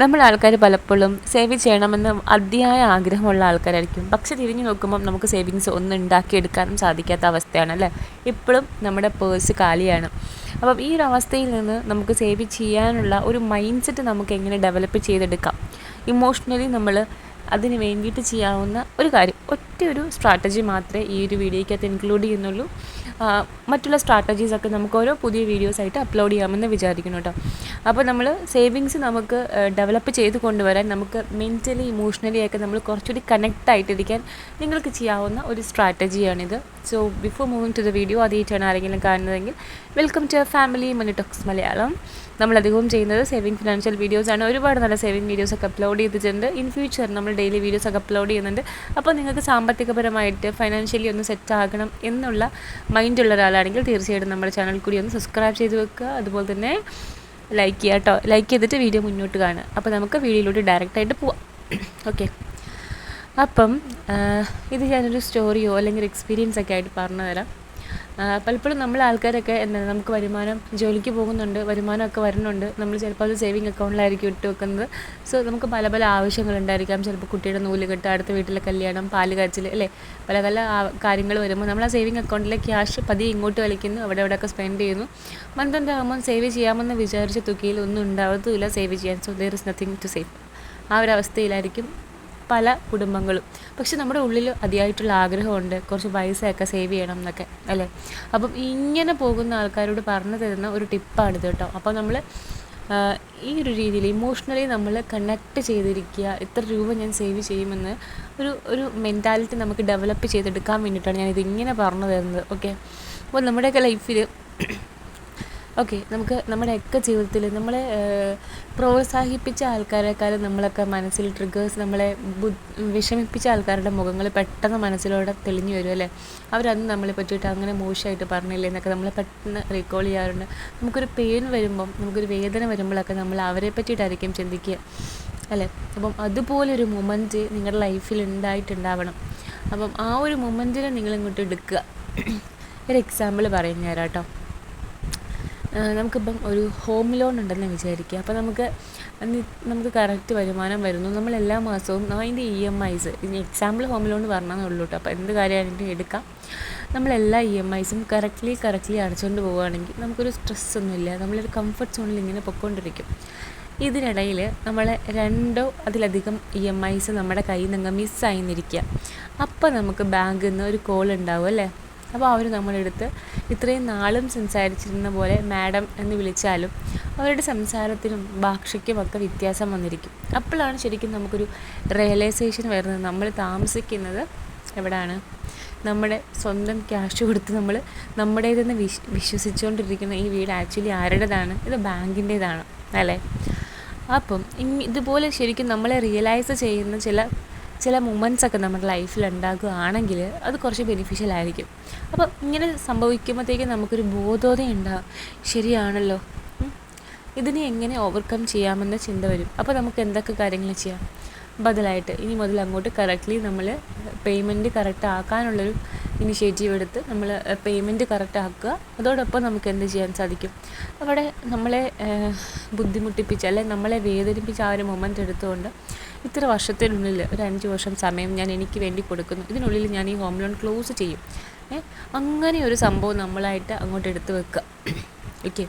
നമ്മൾ ആൾക്കാർ പലപ്പോഴും സേവ് ചെയ്യണമെന്ന് അതിയായ ആഗ്രഹമുള്ള ആൾക്കാരായിരിക്കും. പക്ഷെ തിരിഞ്ഞു നോക്കുമ്പം നമുക്ക് സേവിങ്സ് ഒന്നും ഉണ്ടാക്കിയെടുക്കാനും സാധിക്കാത്ത അവസ്ഥയാണ് അല്ലേ? ഇപ്പോഴും നമ്മുടെ പേഴ്സ് കാലിയാണ്. അപ്പം ഈ ഒരു അവസ്ഥയിൽ നിന്ന് നമുക്ക് സേവ് ചെയ്യാനുള്ള ഒരു മൈൻഡ് സെറ്റ് നമുക്ക് എങ്ങനെ ഡെവലപ്പ് ചെയ്തെടുക്കാം? ഇമോഷണലി നമ്മൾ അതിന് വേണ്ടിയിട്ട് ചെയ്യാവുന്ന ഒരു കാര്യം. ഒറ്റ ഒരു സ്ട്രാറ്റജി മാത്രമേ ഈ ഒരു വീഡിയോയ്ക്കകത്ത് ഇൻക്ലൂഡ് ചെയ്യുന്നുള്ളൂ. മറ്റുള്ള സ്ട്രാറ്റജീസൊക്കെ നമുക്ക് ഓരോ പുതിയ വീഡിയോസായിട്ട് അപ്ലോഡ് ചെയ്യാമെന്ന് വിചാരിക്കുന്നു കേട്ടോ അപ്പോൾ നമ്മൾ സേവിങ്സ് നമുക്ക് ഡെവലപ്പ് ചെയ്ത് കൊണ്ടുവരാൻ നമുക്ക് മെന്റലി ഇമോഷണലി ഒക്കെ നമ്മൾ കുറച്ചുകൂടി കണക്റ്റ് ആയിട്ടിരിക്കാൻ നിങ്ങൾക്ക് ചെയ്യാവുന്ന ഒരു സ്ട്രാറ്റജിയാണിത് so before moving to the video ആദ്യമായിട്ടാണ് ആരെങ്കിലും കാണുന്നതെങ്കിൽ welcome to family money talks Malayalam നമ്മളധികവും ചെയ്യുന്നത് സേവിങ് ഫിനാൻഷ്യൽ വീഡിയോസാണ് ഒരുപാട് നല്ല സേവിങ് വീഡിയോസൊക്കെ അപ്ലോഡ് ചെയ്തിട്ടുണ്ട്. ഇൻ ഫ്യൂച്ചർ നമ്മൾ ഡെയിലി വീഡിയോസൊക്കെ അപ്ലോഡ് ചെയ്യുന്നുണ്ട്. അപ്പോൾ നിങ്ങൾക്ക് സാമ്പത്തികപരമായിട്ട് ഫൈനാൻഷ്യലി ഒന്ന് സെറ്റ് ആകണം എന്നുള്ള മൈൻഡുള്ള ഒരാളാണെങ്കിൽ തീർച്ചയായിട്ടും നമ്മുടെ ചാനൽ കൂടി ഒന്ന് സബ്സ്ക്രൈബ് ചെയ്ത് വെക്കുക. അതുപോലെ തന്നെ ലൈക്ക് ചെയ്യുക കേട്ടോ ലൈക്ക് ചെയ്തിട്ട് വീഡിയോ മുന്നോട്ട് കാണുക. അപ്പോൾ നമുക്ക് വീഡിയോയിലോട്ട് ഡയറക്റ്റായിട്ട് പോവാം. ഓക്കെ അപ്പം ഇത് ഞാനൊരു സ്റ്റോറിയോ അല്ലെങ്കിൽ എക്സ്പീരിയൻസ് ഒക്കെ ആയിട്ട് പറഞ്ഞു തരാം. പലപ്പോഴും നമ്മൾ ആൾക്കാരൊക്കെ എന്താണ് നമുക്ക് വരുമാനം ജോലിക്ക് പോകുന്നുണ്ട് വരുമാനമൊക്കെ വരുന്നുണ്ട്. നമ്മൾ ചിലപ്പോൾ അത് സേവിങ് അക്കൗണ്ടിലായിരിക്കും ഇട്ട് വെക്കുന്നത്. സോ നമുക്ക് പല പല ആവശ്യങ്ങളുണ്ടായിരിക്കാം. ചിലപ്പോൾ കുട്ടിയുടെ നൂൽ കെട്ട് അടുത്ത വീട്ടിലെ കല്യാണം പാൽ കാച്ചിൽ അല്ലേ? പല പല കാര്യങ്ങൾ വരുമ്പോൾ നമ്മൾ ആ സേവിങ് അക്കൗണ്ടിലെ ക്യാഷ് പതിയെ ഇങ്ങോട്ട് വലിക്കുന്നു അവിടെ അവിടെയൊക്കെ സ്പെൻഡ് ചെയ്യുന്നു. മന്ത് ആകുമ്പോൾ സേവ് ചെയ്യാമെന്ന് വിചാരിച്ച തുകയിൽ ഒന്നും ഉണ്ടാവത്തുമില്ല സേവ് ചെയ്യാൻ. So there is nothing to save ആ ഒരു അവസ്ഥയിലായിരിക്കും പല കുടുംബങ്ങളും. പക്ഷെ നമ്മുടെ ഉള്ളിൽ അതിയായിട്ടുള്ള ആഗ്രഹമുണ്ട്. കുറച്ച് പൈസയൊക്കെ സേവ് ചെയ്യണം എന്നൊക്കെ അല്ലേ? അപ്പം ഇങ്ങനെ പോകുന്ന ആൾക്കാരോട് പറഞ്ഞു തരുന്ന ഒരു ടിപ്പാണിത് കേട്ടോ. അപ്പോൾ നമ്മൾ ഈ ഒരു രീതിയിൽ ഇമോഷണലി നമ്മൾ കണക്ട് ചെയ്തിരിക്കുക എത്ര രൂപ ഞാൻ സേവ് ചെയ്യുമെന്ന് ഒരു ഒരു മെന്റാലിറ്റി നമുക്ക് ഡെവലപ്പ് ചെയ്തെടുക്കാൻ വേണ്ടിയിട്ടാണ് ഞാൻ ഇതിങ്ങനെ പറഞ്ഞു തരുന്നത്. ഓക്കെ അപ്പോൾ നമ്മുടെയൊക്കെ ലൈഫിൽ ഓക്കെ നമുക്ക് നമ്മുടെയൊക്കെ ജീവിതത്തിൽ നമ്മളെ പ്രോത്സാഹിപ്പിച്ച ആൾക്കാരെക്കാളും നമ്മളൊക്കെ മനസ്സിൽ ട്രിഗേഴ്സ് നമ്മളെ വിഷമിപ്പിച്ച ആൾക്കാരുടെ മുഖങ്ങൾ പെട്ടെന്ന് മനസ്സിലൂടെ തെളിഞ്ഞു വരും അല്ലേ? അവരന്ന് നമ്മളെ പറ്റിയിട്ട് അങ്ങനെ മോശമായിട്ട് പറഞ്ഞില്ലേ എന്നൊക്കെ നമ്മളെ പെട്ടെന്ന് റീകോൾ ചെയ്യാറുണ്ട്. നമുക്കൊരു പെയിൻ വരുമ്പം നമുക്കൊരു വേദന വരുമ്പോഴൊക്കെ നമ്മൾ അവരെ പറ്റിയിട്ടായിരിക്കും ചിന്തിക്കുക അല്ലേ? അപ്പം അതുപോലൊരു മൊമെന്റ് നിങ്ങളുടെ ലൈഫിൽ ഉണ്ടായിട്ടുണ്ടാവണം. അപ്പം ആ ഒരു മൊമെന്റിനെ നിങ്ങളിങ്ങോട്ട് എടുക്കുക. ഒരു എക്സാമ്പിൾ പറഞ്ഞു കേട്ടോ. നമുക്കിപ്പം ഒരു ഹോം ലോൺ ഉണ്ടെന്ന് വിചാരിക്കുക. അപ്പോൾ നമുക്ക് നമുക്ക് കറക്റ്റ് വരുമാനം വരുന്നു. നമ്മൾ എല്ലാ മാസവും അതിന്റെ ഇ എം ഐസ് ഇനി എക്സാമ്പിൾ ഹോം ലോൺ പറഞ്ഞതേ ഉള്ളൂ കേട്ടോ. അപ്പോൾ എന്ത് കാര്യമാണെങ്കിലും എടുക്കാം. നമ്മളെല്ലാ ഇ എം ഐസും കറക്റ്റ്ലി കറക്റ്റ്ലി അടച്ചുകൊണ്ട് പോവുകയാണെങ്കിൽ നമുക്കൊരു സ്ട്രെസ് ഒന്നുമില്ല. നമ്മളൊരു കംഫർട്ട് സോണിൽ ഇങ്ങനെ പൊയ്ക്കൊണ്ടിരിക്കും ഇതിനിടയിൽ നമ്മൾ രണ്ടോ അതിലധികം ഇ എം ഐസ് നമ്മുടെ കയ്യിൽ നിന്ന് മിസ്സായി നിന്നിരിക്കുക അപ്പോൾ നമുക്ക് ബാങ്കിൽ നിന്ന് ഒരു കോൾ ഉണ്ടാവും അല്ലേ? അപ്പോൾ അവർ നമ്മളെടുത്ത് ഇത്രയും നാളും സംസാരിച്ചിരുന്ന പോലെ മാഡം എന്ന് വിളിച്ചാലും അവരുടെ സംസാരത്തിനും ഭാഷയ്ക്കുമൊക്കെ വ്യത്യാസം വന്നിരിക്കും. അപ്പോഴാണ് ശരിക്കും നമുക്കൊരു റിയലൈസേഷൻ വരുന്നത്. നമ്മൾ താമസിക്കുന്നത് എവിടെയാണ് നമ്മുടെ സ്വന്തം ക്യാഷ് കൊടുത്ത് നമ്മൾ നമ്മുടേതെന്ന് വിശ് വിശ്വസിച്ചുകൊണ്ടിരിക്കുന്ന ഈ വീട് ആക്ച്വലി ആരുടേതാണ്? ഇത് ബാങ്കിന്റേതാണ് അല്ലേ? അപ്പം ഇതുപോലെ ശരിക്കും നമ്മളെ റിയലൈസ് ചെയ്യുന്ന ചില ചില മൂമെന്റ്സ് ഒക്കെ നമ്മുടെ ലൈഫിൽ ഉണ്ടാകുകയാണെങ്കിൽ അത് കുറച്ച് ബെനിഫിഷ്യൽ ആയിരിക്കും. അപ്പോൾ ഇങ്ങനെ സംഭവിക്കുമ്പോഴത്തേക്കും നമുക്കൊരു ബോധോദയം ഉണ്ടാകും ശരിയാണല്ലോ. ഇതിനെ എങ്ങനെ ഓവർകം ചെയ്യാമെന്ന ചിന്ത വരും. അപ്പോൾ നമുക്ക് എന്തൊക്കെ കാര്യങ്ങൾ ചെയ്യാം? ബദലായിട്ട് ഇനി മുതൽ അങ്ങോട്ട് കറക്റ്റ്ലി നമ്മൾ പേയ്മെന്റ് കറക്റ്റ് ആക്കാനുള്ളൊരു ഇനിഷ്യേറ്റീവ് എടുത്ത് നമ്മൾ പേയ്മെന്റ് കറക്റ്റ് ആക്കുക. അതോടൊപ്പം നമുക്ക് എന്ത് ചെയ്യാൻ സാധിക്കും? അവിടെ നമ്മളെ ബുദ്ധിമുട്ടിപ്പിച്ച് അല്ലെ നമ്മളെ വേദനിപ്പിച്ച ആ ഒരു മൊമെന്റ് എടുത്തുകൊണ്ട് ഇത്ര വർഷത്തിനുള്ളിൽ ഒരു അഞ്ച് വർഷം സമയം ഞാൻ എനിക്ക് വേണ്ടി കൊടുക്കുന്നു. ഇതിനുള്ളിൽ ഞാൻ ഈ ഹോം ലോൺ ക്ലോസ് ചെയ്യും. അങ്ങനെ ഒരു സംഭവം നമ്മളായിട്ട് അങ്ങോട്ട് എടുത്തു വെക്കുക. ഓക്കെ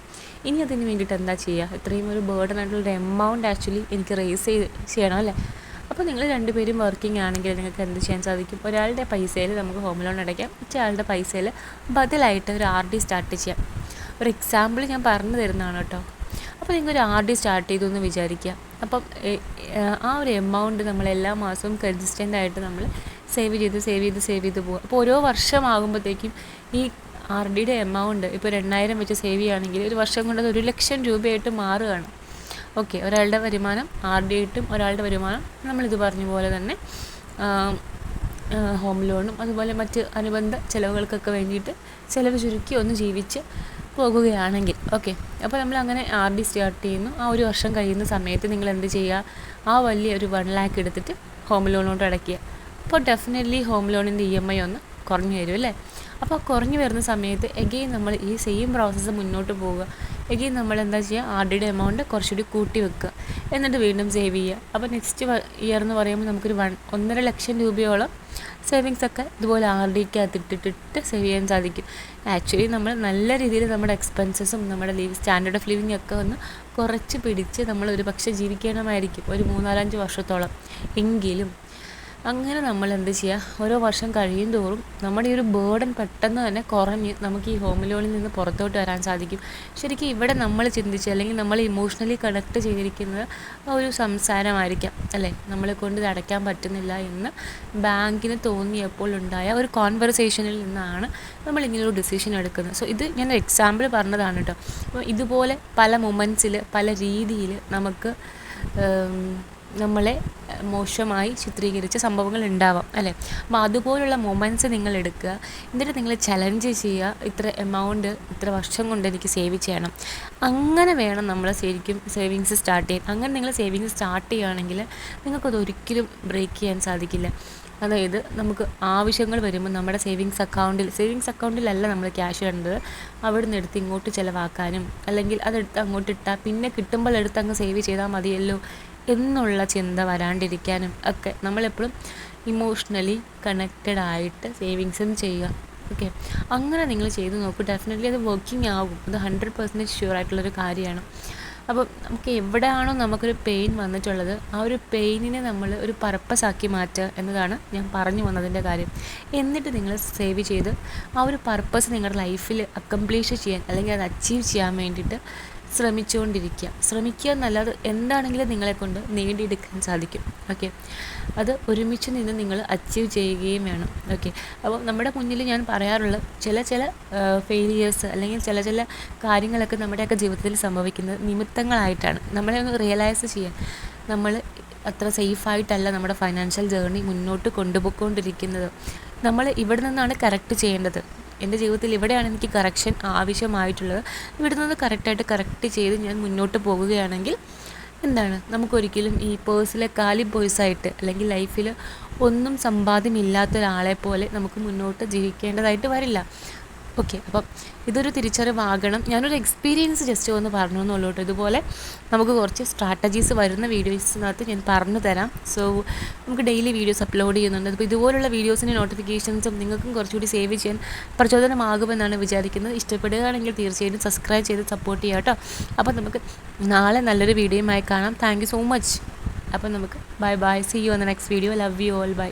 ഇനി അതിന് വേണ്ടിയിട്ട് എന്താ ചെയ്യുക? ഇത്രയും ഒരു ബേർഡൻ ആയിട്ടുള്ള എമൗണ്ട് ആക്ച്വലി എനിക്ക് റേസ് ചെയ്ത് ചെയ്യണം അല്ലേ? അപ്പോൾ നിങ്ങൾ രണ്ടുപേരും വർക്കിംഗ് ആണെങ്കിൽ നിങ്ങൾക്ക് എന്ത് ചെയ്യാൻ സാധിക്കും? ഒരാളുടെ പൈസയിൽ നമുക്ക് ഹോം ലോൺ അടയ്ക്കാം. മറ്റേ പൈസയിൽ ബദലായിട്ട് ഒരു ആർ ഡി സ്റ്റാർട്ട് ചെയ്യാം. ഒരു എക്സാമ്പിൾ ഞാൻ പറഞ്ഞു തരുന്നതാണ് കേട്ടോ. അപ്പോൾ നിങ്ങൾ ഒരു ആർ ഡി സ്റ്റാർട്ട് ചെയ്തു എന്ന് വിചാരിക്കുക അപ്പം ആ ഒരു എമൗണ്ട് നമ്മൾ എല്ലാ മാസവും കൺസിസ്റ്റന്റ് ആയിട്ട് നമ്മൾ സേവ് ചെയ്ത് സേവ് ചെയ്ത് സേവ് ചെയ്ത് പോകും അപ്പോൾ ഓരോ വർഷമാകുമ്പോഴത്തേക്കും ഈ ആർ ഡിയുടെ എമൗണ്ട് ഇപ്പോൾ രണ്ടായിരം വെച്ച് സേവ് ചെയ്യുകയാണെങ്കിൽ ഒരു വർഷം കൊണ്ട് അത് ഒരു ലക്ഷം രൂപയായിട്ട് മാറുകയാണ്. ഓക്കെ ഒരാളുടെ വരുമാനം ആർ ഡി ആയിട്ടും ഒരാളുടെ വരുമാനം നമ്മളിത് പറഞ്ഞ പോലെ തന്നെ ഹോം ലോണും അതുപോലെ മറ്റ് അനുബന്ധ ചിലവുകൾക്കൊക്കെ വേണ്ടിയിട്ട് ചിലവ് ചുരുക്കി ഒന്ന് ജീവിച്ച് പോകുകയാണെങ്കിൽ ഓക്കെ അപ്പോൾ നമ്മൾ അങ്ങനെ ആർ ഡി സ്റ്റാർട്ട് ചെയ്യുന്നു. ആ ഒരു വർഷം കഴിയുന്ന സമയത്ത് നിങ്ങൾ എന്ത് ചെയ്യുക? ആ വലിയ ഒരു വൺ ലാക്ക് എടുത്തിട്ട് ഹോം ലോണിലോട്ട് അടയ്ക്കുക. അപ്പോൾ ഡെഫിനറ്റ്ലി ഹോം ലോണിന്റെ ഇ എം ഐ ഒന്ന് കുറഞ്ഞു വരും അല്ലേ? അപ്പോൾ കുറഞ്ഞു വരുന്ന സമയത്ത് എഗെയിൻ നമ്മൾ ഈ സെയിം പ്രോസസ്സ് മുന്നോട്ട് പോവുക. എഗെയിൻ നമ്മൾ എന്താ ചെയ്യുക? ആർ ഡിയുടെ എമൗണ്ട് കുറച്ചുകൂടി കൂട്ടി വെക്കുക. എന്നിട്ട് വീണ്ടും സേവ് ചെയ്യുക. അപ്പോൾ നെക്സ്റ്റ് ഇയർ എന്ന് പറയുമ്പോൾ നമുക്കൊരു വൺ ഒന്നര ലക്ഷം രൂപയോളം സേവിങ്സ് ഒക്കെ ഇതുപോലെ ആർ ഡിക്കകത്ത് ഇട്ടിട്ടിട്ട് സേവ് ചെയ്യാൻ സാധിക്കും. ആക്ച്വലി നമ്മൾ നല്ല രീതിയിൽ നമ്മുടെ എക്സ്പെൻസസും നമ്മുടെ ലീവ് സ്റ്റാൻഡേർഡ് ഓഫ് ലിവിങ് ഒക്കെ ഒന്ന് കുറച്ച് പിടിച്ച് നമ്മൾ ഒരു പക്ഷേ ജീവിക്കണമായിരിക്കും ഒരു മൂന്നാലഞ്ച് വർഷത്തോളം. എങ്കിലും അങ്ങനെ നമ്മൾ എന്ത് ചെയ്യുക ഓരോ വർഷം കഴിയും തോറും നമ്മുടെ ഈ ഒരു ബേർഡൻ പെട്ടെന്ന് തന്നെ കുറഞ്ഞ് നമുക്ക് ഈ ഹോം ലോണിൽ നിന്ന് പുറത്തോട്ട് വരാൻ സാധിക്കും. ശരിക്കും ഇവിടെ നമ്മൾ ചിന്തിച്ച് അല്ലെങ്കിൽ നമ്മൾ ഇമോഷണലി കണക്ട് ചെയ്തിരിക്കുന്നത് ഒരു സംസാരമായിരിക്കാം അല്ലേ? നമ്മളെ കൊണ്ട് ഇത് അടയ്ക്കാൻ പറ്റുന്നില്ല എന്ന് ബാങ്കിന് തോന്നിയപ്പോൾ ഉണ്ടായ ഒരു കോൺവെർസേഷനിൽ നിന്നാണ് നമ്മൾ ഇങ്ങനെ ഒരു ഡിസിഷൻ എടുക്കുന്നത്. സോ ഇത് ഞാൻ എക്സാമ്പിൾ പറഞ്ഞതാണ് കേട്ടോ അപ്പോൾ ഇതുപോലെ പല മൊമെന്റ്സിൽ പല രീതിയിൽ നമുക്ക് നമ്മളെ മോശമായി ചിത്രീകരിച്ച സംഭവങ്ങൾ ഉണ്ടാവാം അല്ലേ? അപ്പോൾ അതുപോലുള്ള മൊമെന്റ്സ് നിങ്ങൾ എടുക്കുക. എന്നിട്ട് നിങ്ങൾ ചലഞ്ച് ചെയ്യുക. ഇത്ര എമൗണ്ട് ഇത്ര വർഷം കൊണ്ട് എനിക്ക് സേവ് ചെയ്യണം. അങ്ങനെ വേണം നമ്മൾ ശരിക്കും സേവിങ്സ് സ്റ്റാർട്ട് ചെയ്യാൻ. അങ്ങനെ നിങ്ങൾ സേവിങ്സ് സ്റ്റാർട്ട് ചെയ്യുകയാണെങ്കിൽ നിങ്ങൾക്കത് ഒരിക്കലും ബ്രേക്ക് ചെയ്യാൻ സാധിക്കില്ല. അതായത് നമുക്ക് ആവശ്യങ്ങൾ വരുമ്പോൾ നമ്മുടെ സേവിങ്സ് അക്കൗണ്ടിൽ സേവിങ്സ് അക്കൗണ്ടിലല്ല നമ്മൾ ക്യാഷ് ഇടേണ്ടത്. അവിടെ നിന്ന് എടുത്ത് ഇങ്ങോട്ട് ചിലവാക്കാനും അല്ലെങ്കിൽ അതെടുത്ത് അങ്ങോട്ട് ഇട്ടാൽ പിന്നെ കിട്ടുമ്പോൾ എടുത്ത് അങ്ങ് സേവ് ചെയ്താൽ മതിയല്ലോ എന്നുള്ള ചിന്ത വരാണ്ടിരിക്കാനും ഒക്കെ നമ്മളെപ്പോഴും ഇമോഷണലി കണക്റ്റഡ് ആയിട്ട് സേവിങ്സും ചെയ്യുക. ഓക്കെ അങ്ങനെ നിങ്ങൾ ചെയ്ത് നോക്കൂ. ഡെഫിനറ്റ്ലി അത് വർക്കിംഗ് ആകും. അത് ഹൺഡ്രഡ് പെർസെന്റേജ് ഷ്യൂർ ആയിട്ടുള്ളൊരു കാര്യമാണ്. അപ്പോൾ നമുക്ക് എവിടെയാണോ നമുക്കൊരു പെയിൻ വന്നിട്ടുള്ളത് ആ ഒരു പെയിനിനെ നമ്മൾ ഒരു പർപ്പസ് ആക്കി മാറ്റുക എന്നതാണ് ഞാൻ പറഞ്ഞു വന്നതിന്റെ കാര്യം. എന്നിട്ട് നിങ്ങൾ സേവ് ചെയ്ത് ആ ഒരു പർപ്പസ് നിങ്ങളുടെ ലൈഫിൽ അക്കംപ്ലീഷ് ചെയ്യാൻ അല്ലെങ്കിൽ അത് അച്ചീവ് ചെയ്യാൻ വേണ്ടിയിട്ട് ശ്രമിച്ചുകൊണ്ടിരിക്കുക. ശ്രമിക്കുക എന്നല്ലാതെ എന്താണെങ്കിലും നിങ്ങളെക്കൊണ്ട് നേടിയെടുക്കാൻ സാധിക്കും. ഓക്കെ അത് ഒരുമിച്ച് നിന്ന് നിങ്ങൾ അച്ചീവ് ചെയ്യുകയും വേണം. ഓക്കെ അപ്പോൾ നമ്മുടെ മുന്നിൽ ഞാൻ പറയാറുള്ള ചില ചില ഫെയിലിയേഴ്സ് അല്ലെങ്കിൽ ചില ചില കാര്യങ്ങളൊക്കെ നമ്മുടെയൊക്കെ ജീവിതത്തിൽ സംഭവിക്കുന്നത് നിമിത്തങ്ങളായിട്ടാണ്. നമ്മളെ ഒന്ന് റിയലൈസ് ചെയ്യാൻ. നമ്മൾ അത്ര സേഫായിട്ടല്ല നമ്മുടെ ഫൈനാൻഷ്യൽ ജേർണി മുന്നോട്ട് കൊണ്ടുപോയിക്കൊണ്ടിരിക്കുന്നത്. നമ്മൾ ഇവിടെ നിന്നാണ് കറക്റ്റ് ചെയ്യേണ്ടത്. എന്റെ ജീവിതത്തിൽ ഇവിടെയാണ് എനിക്ക് കറക്ഷൻ ആവശ്യമായിട്ടുള്ളത്. ഇവിടെ നിന്ന് കറക്റ്റായിട്ട് കറക്റ്റ് ചെയ്ത് ഞാൻ മുന്നോട്ട് പോകുകയാണെങ്കിൽ എന്താണ്? നമുക്കൊരിക്കലും ഈ പേഴ്സിലെ കാലി ബോയ്സായിട്ട് അല്ലെങ്കിൽ ലൈഫിൽ ഒന്നും സമ്പാദ്യമില്ലാത്ത ഒരാളെ പോലെ നമുക്ക് മുന്നോട്ട് ജീവിക്കേണ്ടതായിട്ട് വരില്ല. ഓക്കെ അപ്പം ഇതൊരു തിരിച്ചറിവാകണം. ഞാനൊരു എക്സ്പീരിയൻസ് ജസ്റ്റ് ഒന്ന് പറഞ്ഞു എന്നുള്ളൂ ഇതുപോലെ നമുക്ക് കുറച്ച് സ്ട്രാറ്റജീസ് വരുന്ന വീഡിയോസിനകത്ത് ഞാൻ പറഞ്ഞു തരാം. സോ നമുക്ക് ഡെയിലി വീഡിയോസ് അപ്ലോഡ് ചെയ്യുന്നുണ്ട്. അപ്പോൾ ഇതുപോലുള്ള വീഡിയോസിന്റെ നോട്ടിഫിക്കേഷൻസും നിങ്ങൾക്കും കുറച്ചുകൂടി സേവ് ചെയ്യാൻ പ്രചോദനമാകുമെന്നാണ് വിചാരിക്കുന്നത്. ഇഷ്ടപ്പെടുകയാണെങ്കിൽ തീർച്ചയായിട്ടും സബ്സ്ക്രൈബ് ചെയ്ത് സപ്പോർട്ട് ചെയ്യാം കേട്ടോ. അപ്പോൾ നമുക്ക് നാളെ നല്ലൊരു വീഡിയോയുമായി കാണാം. താങ്ക് സോ മച്ച് അപ്പോൾ നമുക്ക് ബൈ ബൈ സി യു എന്ന next video love you all bye